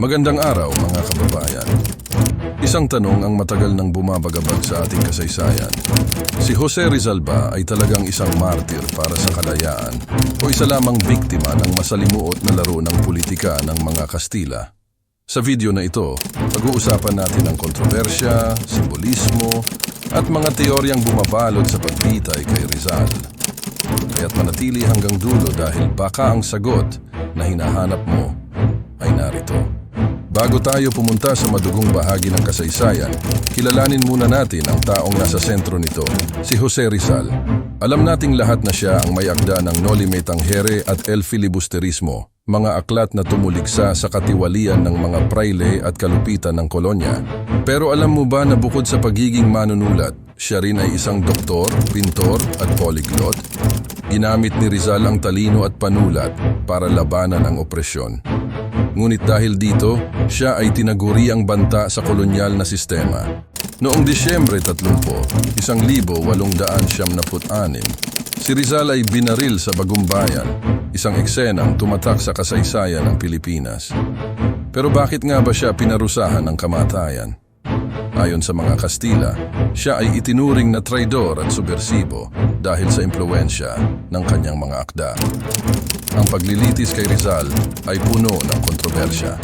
Magandang araw mga kababayan. Isang tanong ang matagal nang bumabagabag sa ating kasaysayan. Si Jose Rizal ba ay talagang isang martir para sa kalayaan o isa lamang biktima ng masalimuot na laro ng politika ng mga Kastila? Sa video na ito, pag-uusapan natin ang kontrobersya, simbolismo, at mga teoryang bumabalot sa pagbitay kay Rizal. Kaya't manatili hanggang dulo dahil baka ang sagot na hinahanap mo ay narito. Bago tayo pumunta sa madugong bahagi ng kasaysayan, kilalanin muna natin ang taong nasa sentro nito, si Jose Rizal. Alam nating lahat na siya ang may akda ng Noli Me Tangere at El Filibusterismo, mga aklat na tumuligsa sa katiwalian ng mga praile at kalupitan ng kolonya. Pero alam mo ba na bukod sa pagiging manunulat, siya rin ay isang doktor, pintor at polyglot? Ginamit ni Rizal ang talino at panulat para labanan ang opresyon. Ngunit dahil dito, siya ay tinaguri ang banta sa kolonyal na sistema. Noong Disyembre 30, 1876, si Rizal ay binaril sa Bagumbayan, isang eksenang tumatak sa kasaysayan ng Pilipinas. Pero bakit nga ba siya pinarusahan ng kamatayan? Ayon sa mga Kastila, siya ay itinuring na traidor at subversibo dahil sa impluensya ng kanyang mga akda. Ang paglilitis kay Rizal ay puno ng kontrobersya.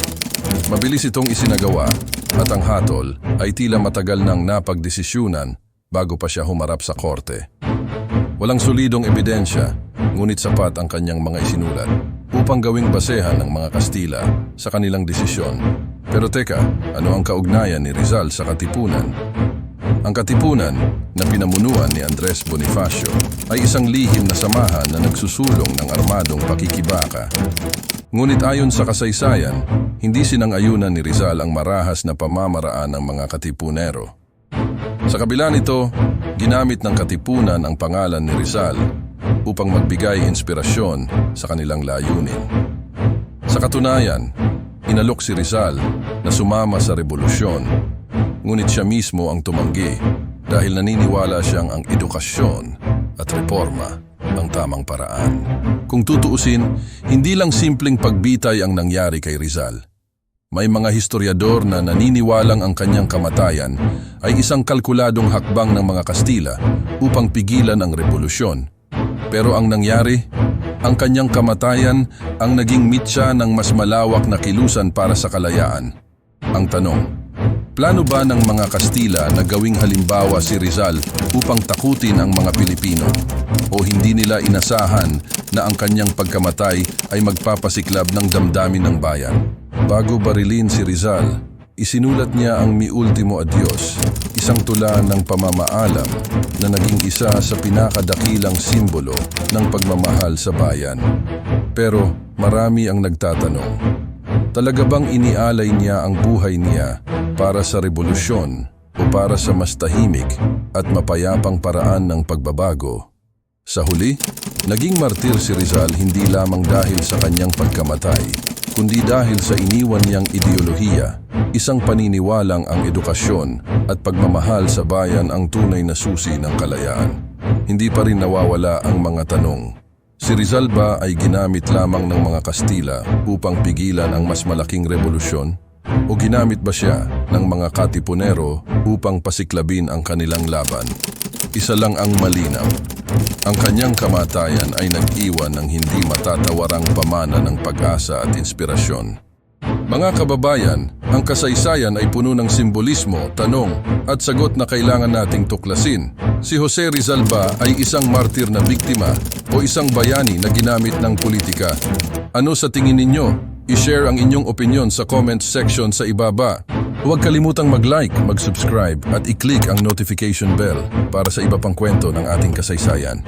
Mabilis itong isinagawa at ang hatol ay tila matagal nang napagdesisyunan bago pa siya humarap sa korte. Walang solidong ebidensya, ngunit sapat ang kanyang mga isinulat upang gawing basehan ng mga Kastila sa kanilang desisyon. Pero teka, ano ang kaugnayan ni Rizal sa Katipunan? Ang Katipunan na pinamunuan ni Andres Bonifacio ay isang lihim na samahan na nagsusulong ng armadong pakikibaka. Ngunit ayon sa kasaysayan, hindi sinang-ayunan ni Rizal ang marahas na pamamaraan ng mga Katipunero. Sa kabila nito, ginamit ng Katipunan ang pangalan ni Rizal upang magbigay inspirasyon sa kanilang layunin. Sa katunayan, inalok si Rizal na sumama sa revolusyon, ngunit siya mismo ang tumanggi dahil naniniwala siyang ang edukasyon at reforma ang tamang paraan. Kung tutuusin, hindi lang simpleng pagbitay ang nangyari kay Rizal. May mga historiador na naniniwalang ang kanyang kamatayan ay isang kalkuladong hakbang ng mga Kastila upang pigilan ang revolusyon. Pero ang nangyari, ang kanyang kamatayan ang naging mitya ng mas malawak na kilusan para sa kalayaan. Ang tanong, plano ba ng mga Kastila na gawing halimbawa si Rizal upang takutin ang mga Pilipino? O hindi nila inasahan na ang kanyang pagkamatay ay magpapasiklab ng damdamin ng bayan? Bago barilin si Rizal, isinulat niya ang Mi Ultimo Adios, isang tula ng pamamaalam na naging isa sa pinakadakilang simbolo ng pagmamahal sa bayan. Pero marami ang nagtatanong, talaga bang inialay niya ang buhay niya para sa revolusyon o para sa mas tahimik at mapayapang paraan ng pagbabago? Sa huli, naging martir si Rizal hindi lamang dahil sa kanyang pagkamatay, kundi dahil sa iniwan niyang ideolohiya, isang paniniwalang ang edukasyon at pagmamahal sa bayan ang tunay na susi ng kalayaan. Hindi pa rin nawawala ang mga tanong. Si Rizal ba ay ginamit lamang ng mga Kastila upang pigilan ang mas malaking revolusyon? O ginamit ba siya ng mga katipunero upang pasiklabin ang kanilang laban? Isa lang ang malinaw. Ang kanyang kamatayan ay nag-iwan ng hindi matatawarang pamana ng pag-asa at inspirasyon. Mga kababayan, ang kasaysayan ay puno ng simbolismo, tanong at sagot na kailangan nating tuklasin. Si Jose Rizal ba ay isang martir na biktima o isang bayani na ginamit ng politika? Ano sa tingin ninyo? I-share ang inyong opinion sa comment section sa ibaba. Huwag kalimutang mag-like, mag-subscribe at i-click ang notification bell para sa iba pang kwento ng ating kasaysayan.